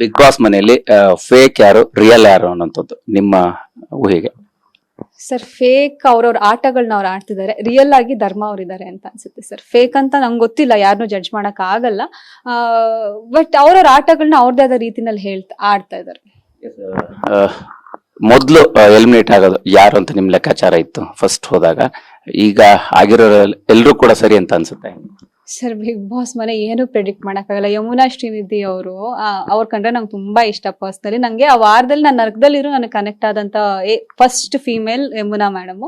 Big boss ಮನೆಯಲ್ಲಿ fake ಯಾರು real ಯಾರು ಅನ್ನೋಂಥದ್ದು ನಿಮ್ಮ ಊಹೆಗೆ? ಸರ್ ಫೇಕ್ ಅವ್ರವ್ರ ಆಟಗಳನ್ನ ಅವ್ರು ಆಡ್ತಿದ್ದಾರೆ. ರಿಯಲ್ ಆಗಿ ಧರ್ಮ ಅವರಿದ್ದಾರೆ ಅಂತ ಅನ್ಸುತ್ತೆ ಸರ್ ಫೇಕ್ ಅಂತ ನಂಗೆ ಗೊತ್ತಿಲ್ಲ ಯಾರನ್ನೂ ಜಡ್ಜ್ ಮಾಡಕ್ ಆಗಲ್ಲ. ಬಟ್ ಅವ್ರವ್ರ ಆಟಗಳನ್ನ ಅವ್ರದೇ ಆದ ರೀತಿನಲ್ಲಿ ಹೇಳ್ತಾ ಆಡ್ತಾ ಇದ್ದಾರೆ. ಮೊದಲು ಎಲಿಮಿನೇಟ್ ಆಗೋದು ಯಾರು ಅಂತ ನಿಮ್ ಲೆಕ್ಕಾಚಾರ ಇತ್ತು ಫಸ್ಟ್ ಹೋದಾಗ. ಈಗ ಆಗಿರೋ ಎಲ್ರು ಕೂಡ ಸರಿ ಅಂತ ಅನ್ಸುತ್ತೆ. ಸರ್, ಬಿಗ್ ಬಾಸ್ ಮನೆ ಏನು ಪ್ರೆಡಿಕ್ಟ್ ಮಾಡಕ್ಕಾಗಲ್ಲ. ಯಮುನಾ ಶ್ರೀನಿಧಿ ಅವರು ಅವ್ರ ಕಂಡ್ರೆ ನಂಗೆ ತುಂಬಾ ಇಷ್ಟ ಪರ್ಸ್ನಲಿ ನಂಗೆ ಆ ವಾರದಲ್ಲಿ ನನ್ನ ನರ್ಕದಲ್ಲಿರೋ ನನಗೆ ಕನೆಕ್ಟ್ ಆದಂತ ಫಸ್ಟ್ ಫೀಮೇಲ್ ಯಮುನಾ ಮೇಡಮ್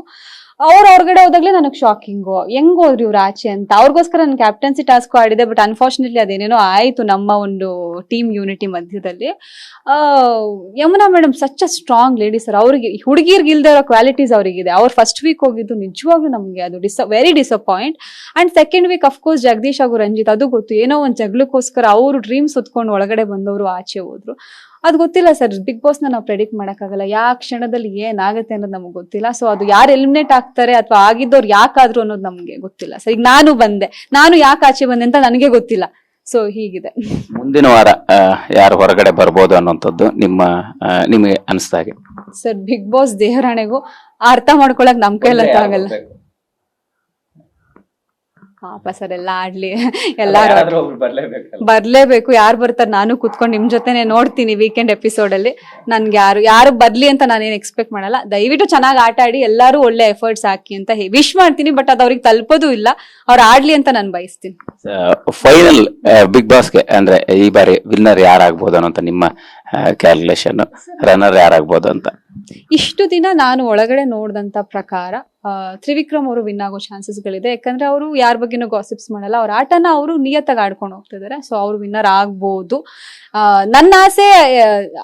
ಅವ್ರ ಹೊರಗಡೆ ಹೋದಾಗ್ಲೇ ನನಗೆ ಶಾಕಿಂಗ್ ಹೆಂಗ್ ಹೋದ್ರಿ ಇವ್ರ ಆಚೆ ಅಂತ. ಅವ್ರಿಗೋಸ್ಕರ ನಾನು ಕ್ಯಾಪ್ಟನ್ಸಿ ಟಾಸ್ಕ್ ಆಡಿದೆ ಬಟ್ ಅನ್ಫಾರ್ಚುನೇಟ್ಲಿ ಅದೇನೇನೋ ಆಯ್ತು ನಮ್ಮ ಒಂದು ಟೀಮ್ ಯೂನಿಟಿ ಮಧ್ಯದಲ್ಲಿ. Yamuna madam such a strong lady sir ಅವ್ರಿಗೆ, ಹುಡುಗಿರ್ಗೆ ಇಲ್ದೇ ಇರೋ ಕ್ವಾಲಿಟೀಸ್ ಅವರಿಗಿದೆ. ಅವ್ರು ಫಸ್ಟ್ ವೀಕ್ ಹೋಗಿದ್ದು ನಿಜವಾಗ್ಲೂ ನಮಗೆ ಅದು ಡಿಸ very disappoint and second week of course Jagadish ಹಾಗೂ ರಂಜಿತ್, ಅದು ಗೊತ್ತು. ಏನೋ ಒಂದು ಜಗಳಕ್ಕೋಸ್ಕರ ಅವರು ಡ್ರೀಮ್ಸ್ ಹೊತ್ಕೊಂಡು ಒಳಗಡೆ ಬಂದವರು ಆಚೆ ಹೋದ್ರು. ಅದು ಗೊತ್ತಿಲ್ಲ ಸರ್. ಬಿಗ್ ಬಾಸ್ ನಾವು ಪ್ರೆಡಿಕ್ಟ್ ಮಾಡಕ್ಕಾಗಲ್ಲ. ಯಾವ ಕ್ಷಣದಲ್ಲಿ ಏನಾಗುತ್ತೆ ಅನ್ನೋದು ನಮಗೆ ಗೊತ್ತಿಲ್ಲ. ಸೊ ಅದು ಯಾರು ಎಲಿಮಿನೇಟ್ ಆಗ್ತಾರೆ ಅಥವಾ ಆಗಿದ್ದವ್ರು ಯಾಕಾದ್ರು ಅನ್ನೋದು ನಮಗೆ ಗೊತ್ತಿಲ್ಲ. ಸರ್ ಈಗ ನಾನು ಬಂದೆ. ನಾನು ಯಾಕೆ ಆಚೆ ಬಂದೆ ಅಂತ ನನಗೆ ಗೊತ್ತಿಲ್ಲ. ಸೊ ಹೀಗಿದೆ. ಮುಂದಿನ ವಾರ ಯಾರು ಹೊರಗಡೆ ಬರ್ಬೋದು ಅನ್ನೋಂಥದ್ದು ನಿಮ್ಮ ನಿಮಗೆ ಅನಿಸ್ತಾ ಅನಿಸ್ದಾಗೆ. ಸರ್ ಬಿಗ್ ಬಾಸ್ ದೇಹರಾಣೆಗೂ ಅರ್ಥ ಮಾಡ್ಕೊಳಕ್ ನಮ್ ಕೈಲಂತ ಆಗಲ್ಲ. ಸರ್ ಎಲ್ಲ ಆಡ್ಲಿ. ಎಲ್ಲಾರು ಬರ್ಲೇಬೇಕು ಯಾರು ಬರ್ತಾರೆ ನಾನು ಕುತ್ಕೊಂಡು ನಿಮ್ ಜೊತೆನೆ ನೋಡ್ತೀನಿ ವೀಕೆಂಡ್ ಎಪಿಸೋಡ್ ಅಲ್ಲಿ. ನನ್ಗೆ ಯಾರು ಯಾರು ಬರ್ಲಿ ಅಂತ ನಾನೇನು ಎಕ್ಸ್ಪೆಕ್ಟ್ ಮಾಡಲ್ಲ. ದಯವಿಟ್ಟು ಚೆನ್ನಾಗಿ ಆಟ ಆಡಿ ಎಲ್ಲಾರು ಒಳ್ಳೆ ಎಫರ್ಟ್ಸ್ ಹಾಕಿ ಅಂತ ವಿಶ್ ಮಾಡ್ತೀನಿ ಬಟ್ ಅದು ಅವ್ರಿಗೆ ತಲುಪೋದು ಇಲ್ಲ. ಅವ್ರು ಆಡ್ಲಿ ಅಂತ ನಾನು ಬಯಸ್ತೀನಿ. ಫೈನಲ್ ಬಿಗ್ ಬಾಸ್ಗೆ ಅಂದ್ರೆ ಈ ಬಾರಿ ವಿನ್ನರ್ ಯಾರಾಗ್ಬೋದು ಅಂತ ನಿಮ್ಮ ಕ್ಯಾಲ್ಕುಲೇಷನ್ ರನ್ನರ್ ಯಾರಾಗ್ಬೋದು ಅಂತ. ಇಷ್ಟು ದಿನ ನಾನು ಒಳಗಡೆ ನೋಡಿದಂತ ಪ್ರಕಾರ ತ್ರಿವಿಕ್ರಮ್ ಅವರು ವಿನ್ ಆಗೋ ಚಾನ್ಸಸ್ ಗಳಿದೆ. ಯಾಕಂದ್ರೆ ಅವರು ಯಾರ ಬಗ್ಗೆನೂ ಗಾಸಿಪ್ಸ್ ಮಾಡಲ್ಲ. ಅವ್ರ ಆಟನ ಅವರು ನಿಯತ್ತಾಗಿ ಆಡ್ಕೊಂಡು ಹೋಗ್ತಿದ್ದಾರೆ ಸೊ ಅವ್ರು ವಿನ್ನರ್ ಆಗ್ಬೋದು. ನನ್ನ ಆಸೆ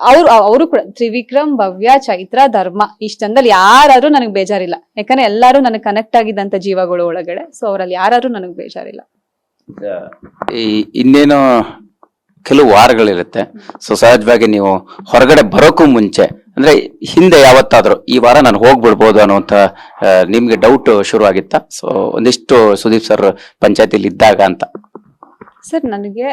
ಅವ್ರು, ಅವರು ಕೂಡ, ತ್ರಿವಿಕ್ರಮ್, ಭವ್ಯ, ಚೈತ್ರ, ಧರ್ಮ ಇಷ್ಟಂದಲ್ಲಿ ಯಾರಾದ್ರೂ ನನಗೆ ಬೇಜಾರಿಲ್ಲ. ಯಾಕಂದ್ರೆ ಎಲ್ಲರೂ ನನಗೆ ಕನೆಕ್ಟ್ ಆಗಿದ್ದಂತ ಜೀವಗಳು ಒಳಗಡೆ. ಸೊ ಅವರಲ್ಲಿ ಯಾರಾದ್ರೂ ನನಗೆ ಬೇಜಾರಿಲ್ಲ. ಇನ್ನೇನು ಕೆಲವು ವಾರಗಳಿರುತ್ತೆ. ಸೊ ಸಹಜವಾಗಿ ನೀವು ಹೊರಗಡೆ ಬರೋಕ್ಕೂ ಮುಂಚೆ ಅಂದ್ರೆ ಹಿಂದೆ ಯಾವತ್ತಾದ್ರೂ ಈ ವಾರ ನಾನು ಹೋಗ್ಬಿಡ್ಬೋದು ಅನ್ನುವಂತ ನಿಮ್ಗೆ ಡೌಟ್ ಶುರು ಆಗಿತ್ತಾ ಸೊ ಒಂದಿಷ್ಟು ಸುದೀಪ್ ಸರ್ ಪಂಚಾಯತಿಲಿ ಇದ್ದಾಗ ಅಂತ. ಸರ್, ನನಗೆ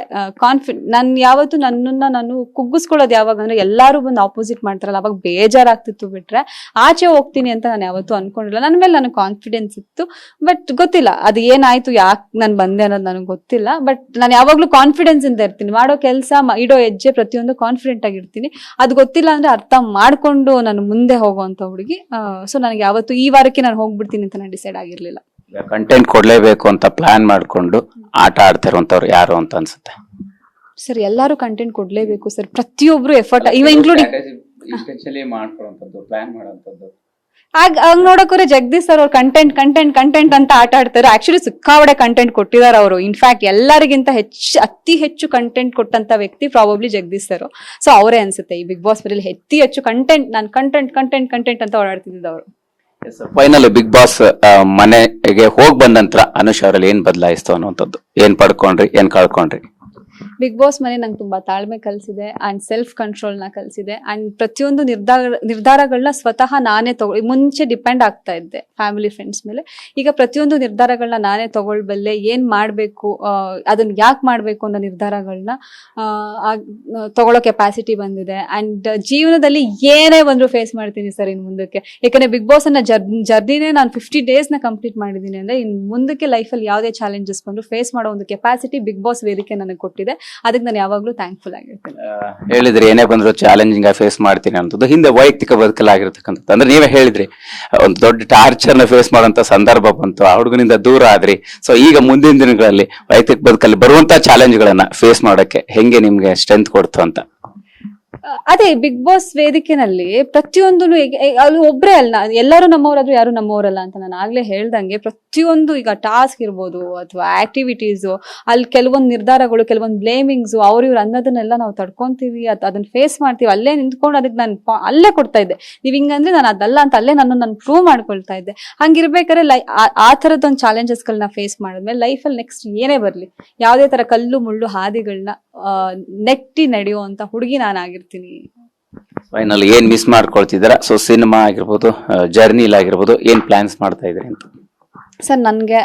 ಕಾನ್ಫಿಡ್ ನಾನು ಯಾವತ್ತು ನನ್ನನ್ನ ನಾನು ಕುಗ್ಗಿಸ್ಕೊಳ್ಳೋದು ಯಾವಾಗ ಅಂದ್ರೆ ಎಲ್ಲರೂ ಬಂದು ಆಪೋಸಿಟ್ ಮಾಡ್ತಾರಲ್ಲ, ಅವಾಗ ಬೇಜಾರಾಗ್ತಿತ್ತು ಬಿಟ್ರೆ, ಆಚೆ ಹೋಗ್ತೀನಿ ಅಂತ ನಾನು ಯಾವತ್ತೂ ಅನ್ಕೊಂಡಿಲ್ಲ. ನನ್ನ ಮೇಲೆ ನನಗೆ ಕಾನ್ಫಿಡೆನ್ಸ್ ಇತ್ತು ಬಟ್ ಗೊತ್ತಿಲ್ಲ, ಅದು ಏನಾಯ್ತು, ಯಾಕೆ ನಾನು ಬಂದೆ ಅನ್ನೋದು ನನಗೆ ಗೊತ್ತಿಲ್ಲ ಬಟ್ ನಾನು ಯಾವಾಗ್ಲೂ ಕಾನ್ಫಿಡೆನ್ಸ್ ಇಂದ ಇರ್ತೀನಿ. ಮಾಡೋ ಕೆಲಸ ಇಡೋ ಹೆಜ್ಜೆ ಪ್ರತಿಯೊಂದು ಕಾನ್ಫಿಡೆಂಟ್ ಆಗಿರ್ತೀನಿ ಅದು ಗೊತ್ತಿಲ್ಲ ಅಂದ್ರೆ ಅರ್ಥ ಮಾಡ್ಕೊಂಡು ನಾನು ಮುಂದೆ ಹೋಗುವಂತ ಹುಡುಗಿ ಸೊ ನನಗೆ ಯಾವತ್ತು ಈ ವಾರಕ್ಕೆ ನಾನು ಹೋಗ್ಬಿಡ್ತೀನಿ ಅಂತ ನಾನು ಡಿಸೈಡ್ ಆಗಿರ್ಲಿಲ್ಲ. ಕಂಟೆಂಟ್ ಕೊಡ್ಲೇಬೇಕು ಅಂತ ಪ್ಲಾನ್ ಮಾಡ್ಕೊಂಡು ಆಟ ಆಡ್ತಿರುವಂತವ್ರು ಯಾರು ಅಂತ ಅನ್ಸುತ್ತೆ. ಸರ್ ಎಲ್ಲರೂ ಕಂಟೆಂಟ್ ಕೊಡ್ಲೇಬೇಕು ಸರ್ ಪ್ರತಿಯೊಬ್ರು ಎಫರ್ಟ್ ಇವ ಇನ್ಕ್ಲೂಡಿಂಗ್ ಪ್ಲಾನ್ ಆಗ ಹಂಗ್ ಜಗದೀಶ್ ಸರ್ ಅವ್ರು ಕಂಟೆಂಟ್ ಕಂಟೆಂಟ್ ಕಂಟೆಂಟ್ ಅಂತ ಆಟ ಆಡ್ತಾರೆ. ಆಕ್ಚುಲಿ ಸಿಕ್ಕಾವಡೆ ಕಂಟೆಂಟ್ ಕೊಟ್ಟಿದ್ದಾರೆ ಅವರು. ಇನ್ಫ್ಯಾಕ್ಟ್ ಎಲ್ಲರಿಗಿಂತ ಹೆಚ್ಚು ಅತಿ ಹೆಚ್ಚು ಕಂಟೆಂಟ್ ಕೊಟ್ಟಂತ ವ್ಯಕ್ತಿ ಪ್ರಾಬಬ್ಲಿ ಜಗದೀಶ್ ಸರ್. ಸೊ ಅವರೇ ಅನ್ಸುತ್ತೆ ಈ ಬಿಗ್ ಬಾಸ್ ಮನೇಲಿ ಅತಿ ಹೆಚ್ಚು ಕಂಟೆಂಟ್ ನಾನು ಕಂಟೆಂಟ್ ಕಂಟೆಂಟ್ ಕಂಟೆಂಟ್ ಅಂತ ಓಡಾಡ್ತಿದ್ದ ಅವರು. ಫೈನಲ್ ಬಿಗ್ ಬಾಸ್ ಮನೆಗೆ ಹೋಗ್ ಬಂದ ನಂತರ ಅನುಷ್ ಅವರಲ್ಲಿ ಏನ್ ಬದಲಾಯಿಸ್ತು ಅನ್ನುವಂಥದ್ದು. ಏನ್ ಪಡ್ಕೊಂಡ್ರಿ, ಏನ್ ಕಳ್ಕೊಂಡ್ರಿ? ಬಿಗ್ ಬಾಸ್ ಮನೆ ನಂಗೆ ತುಂಬಾ ತಾಳ್ಮೆ ಕಲಿಸಿದೆ ಅಂಡ್ ಸೆಲ್ಫ್ ಕಂಟ್ರೋಲ್ನ ಕಲಿಸಿದೆ ಅಂಡ್ ಪ್ರತಿಯೊಂದು ನಿರ್ಧಾರ ನಿರ್ಧಾರಗಳನ್ನ ಸ್ವತಃ ನಾನೇ ತಗೊ ಮುಂಚೆ ಡಿಪೆಂಡ್ ಆಗ್ತಾ ಇದ್ದೆ ಫ್ಯಾಮಿಲಿ ಫ್ರೆಂಡ್ಸ್ ಮೇಲೆ. ಈಗ ಪ್ರತಿಯೊಂದು ನಿರ್ಧಾರಗಳನ್ನ ನಾನೇ ತಗೊಳ್ಬಲ್ಲೆ, ಏನ್ ಮಾಡ್ಬೇಕು ಅದನ್ನ ಯಾಕೆ ಮಾಡ್ಬೇಕು ಅನ್ನೋ ನಿರ್ಧಾರಗಳನ್ನ ತಗೊಳ್ಳೋ ಕೆಪಾಸಿಟಿ ಬಂದಿದೆ ಅಂಡ್ ಜೀವನದಲ್ಲಿ ಏನೇ ಬಂದ್ರು ಫೇಸ್ ಮಾಡ್ತೀನಿ ಸರ್ ಇನ್ ಮುಂದಕ್ಕೆ. ಯಾಕಂದ್ರೆ ಬಿಗ್ ಬಾಸ್ ಅನ್ನ ಜರ್ನಿನೇ ನಾನು ಫಿಫ್ಟಿ ಡೇಸ್ನ ಕಂಪ್ಲೀಟ್ ಮಾಡಿದ್ದೀನಿ ಅಂದ್ರೆ ಇನ್ ಮುಂದಕ್ಕೆ ಲೈಫಲ್ಲಿ ಯಾವುದೇ ಚಾಲೆಂಜಸ್ ಬಂದ್ರು ಫೇಸ್ ಮಾಡೋ ಒಂದು ಕೆಪಾಸಿಟಿ ಬಿಗ್ ಬಾಸ್ ವೇದಿಕೆ ನನಗೆ ಕೊಟ್ಟಿದೆ. ಅದಕ್ಕೆ ನಾನು ಯಾವಾಗ್ಲೂ ಥ್ಯಾಂಕ್ಫುಲ್ ಆಗಿರ್ತೀನಿ. ಹೇಳಿದ್ರಿ ಏನೇ ಬಂದ್ರು ಚಾಲೆಂಜಿಂಗ್ ಫೇಸ್ ಮಾಡ್ತೀನಿ ಅಂತದ್ದು ಹಿಂದೆ ವೈಯಕ್ತಿಕ ಬದುಕಲಾಗಿರ್ತಕ್ಕಂಥದ್ದು ಅಂದ್ರೆ ನೀವೇ ಹೇಳಿದ್ರಿ ಒಂದು ದೊಡ್ಡ ಟಾರ್ಚರ್ನ ಫೇಸ್ ಮಾಡುವಂತ ಸಂದರ್ಭ ಬಂತು ಆ ಹುಡುಗನಿಂದ ದೂರ ಆದ್ರಿ. ಸೊ ಈಗ ಮುಂದಿನ ದಿನಗಳಲ್ಲಿ ವೈಯಕ್ತಿಕ ಬದುಕಲ್ಲಿ ಬರುವಂತ ಚಾಲೆಂಜ್ ಗಳನ್ನ ಫೇಸ್ ಮಾಡೋಕೆ ಹೆಂಗೆ ನಿಮ್ಗೆ ಸ್ಟ್ರೆಂತ್ ಕೊಡ್ತು ಅಂತ? ಅದೇ ಬಿಗ್ ಬಾಸ್ ವೇದಿಕೆನಲ್ಲಿ ಪ್ರತಿಯೊಂದು ಅಲ್ಲಿ ಒಬ್ರೇ ಅಲ್ಲ ಎಲ್ಲರೂ ನಮ್ಮವರಾದ್ರೂ ಯಾರು ನಮ್ಮವರಲ್ಲ ಅಂತ ನಾನು ಆಗ್ಲೇ ಹೇಳ್ದಂಗೆ ಪ್ರತಿಯೊಂದು ಈಗ ಟಾಸ್ಕ್ ಇರ್ಬೋದು ಅಥವಾ ಆಕ್ಟಿವಿಟೀಸು ಅಲ್ಲಿ ಕೆಲವೊಂದು ನಿರ್ಧಾರಗಳು, ಕೆಲವೊಂದು ಬ್ಲೇಮಿಂಗ್ಸು ಅವ್ರು ಇವ್ರು ಅನ್ನೋದನ್ನೆಲ್ಲ ನಾವು ತಡ್ಕೊತೀವಿ, ಅದು ಅದನ್ನ ಫೇಸ್ ಮಾಡ್ತೀವಿ. ಅಲ್ಲೇ ನಿಂತ್ಕೊಂಡು ಅದಕ್ಕೆ ನಾನು ಅಲ್ಲೇ ಕೊಡ್ತಾ ಇದ್ದೆ. ನೀವು ಹಿಂಗಂದ್ರೆ ನಾನು ಅದಲ್ಲ ಅಂತ ಅಲ್ಲೇ ನಾನು ನಾನು ಪ್ರೂವ್ ಮಾಡ್ಕೊಳ್ತಾ ಇದ್ದೆ. ಹಂಗಿರ್ಬೇಕಾದ್ರೆ ಲೈ, ಆ- ಥರದೊಂದು ಥರದ್ದೊಂದು ಚಾಲೆಂಜಸ್ಗಳನ್ನ ಫೇಸ್ ಮಾಡಿದ್ಮೇಲೆ ಲೈಫಲ್ಲಿ ನೆಕ್ಸ್ಟ್ ಏನೇ ಬರಲಿ. ಯಾವುದೇ ಥರ ಕಲ್ಲು, ಮುಳ್ಳು ಹಾದಿಗಳನ್ನ ನೆಟ್ಟಿ ನಡೆಯುವಂಥ ಹುಡುಗಿ ನಾನು ಆಗಿರ್ತೀನಿ. ಫೈನಲ್ ಏನ್ ಮಿಸ್ ಮಾಡ್ಕೊಳ್ತಿದ್ದೀರಾ? ಸೊ ಸಿನಿಮಾ ಆಗಿರ್ಬೋದು ಜರ್ನಿಲ್ ಆಗಿರ್ಬೋದು, ಏನ್ ಪ್ಲಾನ್ಸ್ ಮಾಡ್ತಾ ಇದ್ದೀರಿ ಅಂತ? ಸರ್, ನನಗೆ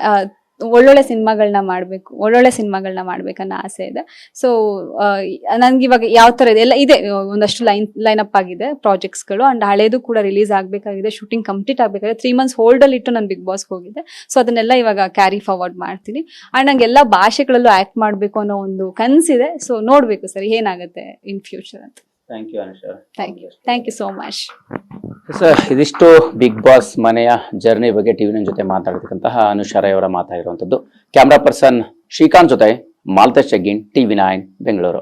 ಒಳ್ಳೊಳ್ಳೆ ಸಿನಿಮಾಗಳನ್ನ ಮಾಡಬೇಕು, ಒಳ್ಳೊಳ್ಳೆ ಸಿನಿಮಾಗಳನ್ನ ಮಾಡ್ಬೇಕನ್ನೋ ಆಸೆ ಇದೆ. ಸೊ ನನ್ಗೆ ಇವಾಗ ಯಾವ ಥರ ಇದೆ, ಎಲ್ಲ ಇದೆ, ಒಂದಷ್ಟು ಲೈನ್ ಲೈನ್ ಅಪ್ ಆಗಿದೆ ಪ್ರಾಜೆಕ್ಟ್ಸ್ಗಳು ಆ್ಯಂಡ್ ಹಳೇದು ಕೂಡ ರಿಲೀಸ್ ಆಗಬೇಕಾಗಿದೆ, ಶೂಟಿಂಗ್ ಕಂಪ್ಲೀಟ್ ಆಗಬೇಕಾಗಿದೆ ತ್ರೀ ಮಂತ್ಸ್ ಹೋಲ್ಡಲ್ಲಿ ಇಟ್ಟು ನಾನು ಬಿಗ್ ಬಾಸ್ಗೆ ಹೋಗಿದ್ದೆ. ಸೊ ಅದನ್ನೆಲ್ಲ ಇವಾಗ ಕ್ಯಾರಿ ಫಾರ್ವರ್ಡ್ ಮಾಡ್ತೀನಿ. ಆ್ಯಂಡ್ ನಂಗೆ ಎಲ್ಲ ಭಾಷೆಗಳಲ್ಲೂ ಆ್ಯಕ್ಟ್ ಮಾಡಬೇಕು ಅನ್ನೋ ಒಂದು ಕನಸಿದೆ ಸೊ ನೋಡಬೇಕು ಸರ್, ಏನಾಗುತ್ತೆ ಇನ್ ಫ್ಯೂಚರ್ ಅಂತ. Thank you Anusha thank you thank you so much sir ಇದಿಷ್ಟು ಬಿಗ್ ಬಾಸ್ ಮನೆಯ ಜರ್ನಿ ಬಗ್ಗೆ ಟಿವಿ ಜೊತೆ ಮಾತಾಡ್ತಕ್ಕಂತಹ ಅನುಷಾರೈ ಅವರ ಮಾತಾಡಿರುವಂತದ್ದು ಕ್ಯಾಮ್ರಾ ಪರ್ಸನ್ ಶ್ರೀಕಾಂತ್ ಜೊತೆ ಮಾಲ್ತೇಶ್ ಜಗ್ಗಿನ್ ಟಿವಿ ನೈನ್ ಬೆಂಗಳೂರು.